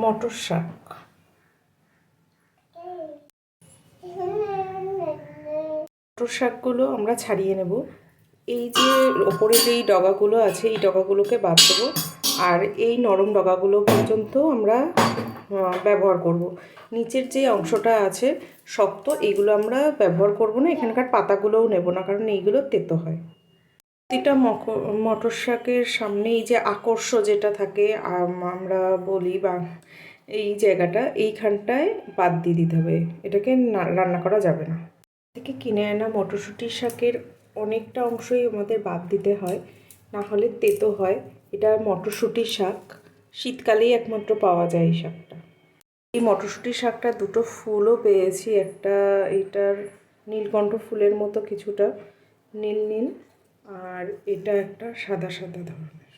মটর শাক। মটর শাকগুলো আমরা ছাড়িয়ে নেব। এই যে ওপরে যে এই ডগাগুলো আছে, এই ডগাগুলোকে বাদ দেবো। আর এই নরম ডগাগুলো পর্যন্ত আমরা ব্যবহার করব। নিচের যে অংশটা আছে, শক্ত, এইগুলো আমরা ব্যবহার করব না। এখানকার পাতাগুলোও নেব না, কারণ এইগুলো তেতো হয়। প্রতিটা মটর শাকের সামনে এই যে আকর্ষ যেটা থাকে আমরা বলি বা এই জায়গাটা, এইখানটায় বাদ দিয়ে দিতে হবে। এটাকে রান্না করা যাবে না। থেকে কিনে আনা মটরশুঁটি শাকের অনেকটা অংশই আমাদের বাদ দিতে হয়। না হলে তেতো হয়। এটা মটরশুঁটি শাক। শীতকালেই একমাত্র পাওয়া যায় এই শাকটা। এই মটরশুঁটি শাকটা দুটো ফুলও পেয়েছি। একটা এটার নীলকণ্ঠ ফুলের মতো কিছুটা, নীল নীল। আর এটা একটা সাদা সাদা ধরনের।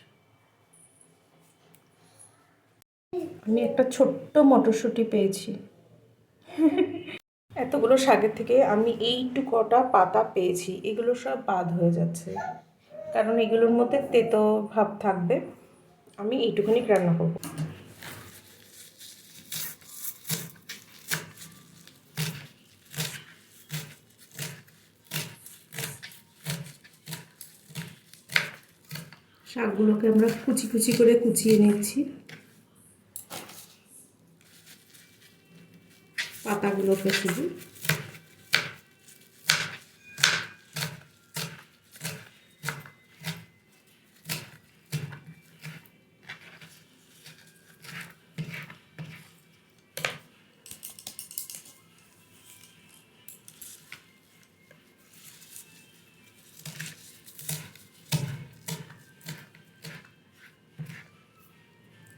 আমি একটা ছোট্ট মটরশুঁটি পেয়েছি। এতগুলো শাকের থেকে আমি এইটু কটা পাতা পেয়েছি। এগুলো সব বাদ হয়ে যাচ্ছে। কারণ এগুলোর মধ্যে তেতো ভাব থাকবে। আমি এইটুকুনি রান্না করব। শাকগুলোকে আমরা কুচি কুচি করে কুচিয়ে নিচ্ছি। পাতাগুলোকে শুধু।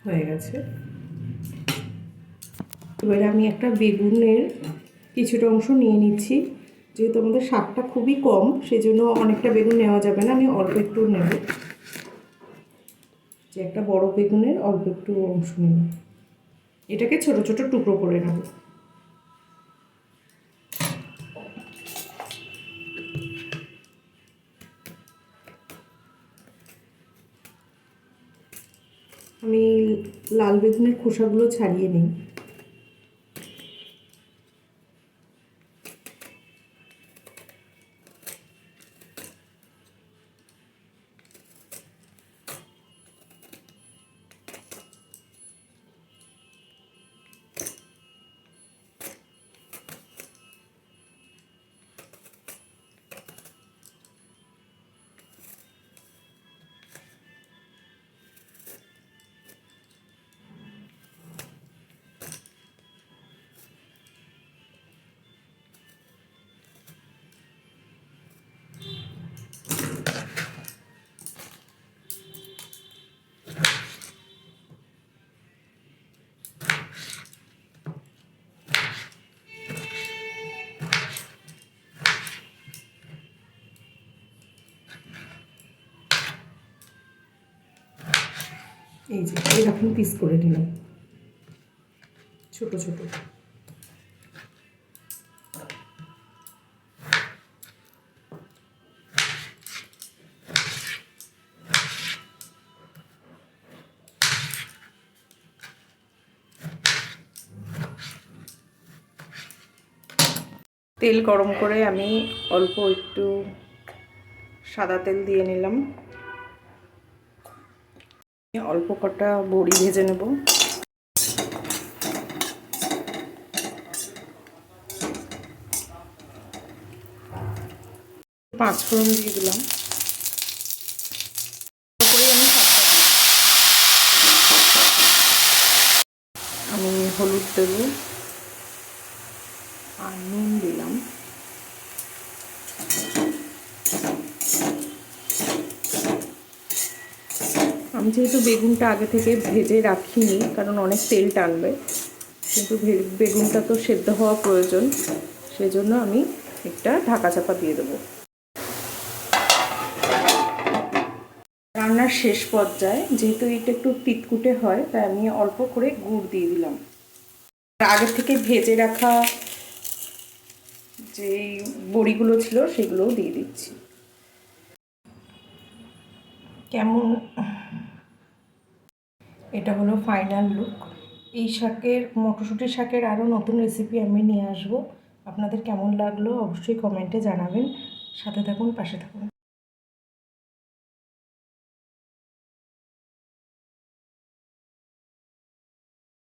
হয়ে গেছে। এবারে আমি একটা বেগুনের কিছুটা অংশ নিয়ে নিচ্ছি। যেহেতু আমাদের শাকটা খুবই কম, সেজন্য অনেকটা বেগুন নেওয়া যাবে না, আমি অল্প একটু নেব। যে একটা বড় বেগুনের অল্প একটু অংশ নেব এটাকে ছোট ছোট টুকরো করে নেব। আমি লাল বেগুনের খোসাগুলো ছাড়িয়ে নিই। এই যে এরকম পিস করে নিলাম। ছোট ছোট। তেল গরম করে আমি অল্প একটু সাদা তেল দিয়ে নিলাম। অল্প কটা বড়ি ভেজে নেব। পাঁচ ফোড়ন দিয়ে দিলাম। আমি হলুদ দেব আর নুন দিলাম। আমি যেহেতু বেগুনটা আগে থেকে ভেজে রাখিনি, কারণ অনেক তেল টানবে, কিন্তু বেগুনটা তো সেদ্ধ হওয়া প্রয়োজন, সেজন্য আমি একটা ঢাকা চাপা দিয়ে দেবো। রান্নার শেষ পর্যায়ে, যেহেতু এটা একটু তিতকুটে হয়, তাই আমি অল্প করে গুড় দিয়ে দিলাম। আগের থেকে ভেজে রাখা যে বড়িগুলো ছিল, সেগুলোও দিয়ে দিচ্ছি। কেমন এটা হলো ফাইনাল লুক এই শাকের মটরশুঁটি শাকের আরও নতুন রেসিপি আমি নিয়ে আসব। আপনাদের কেমন লাগল অবশ্যই কমেন্টে জানাবেন। সাথে থাকুন, পাশে থাকুন।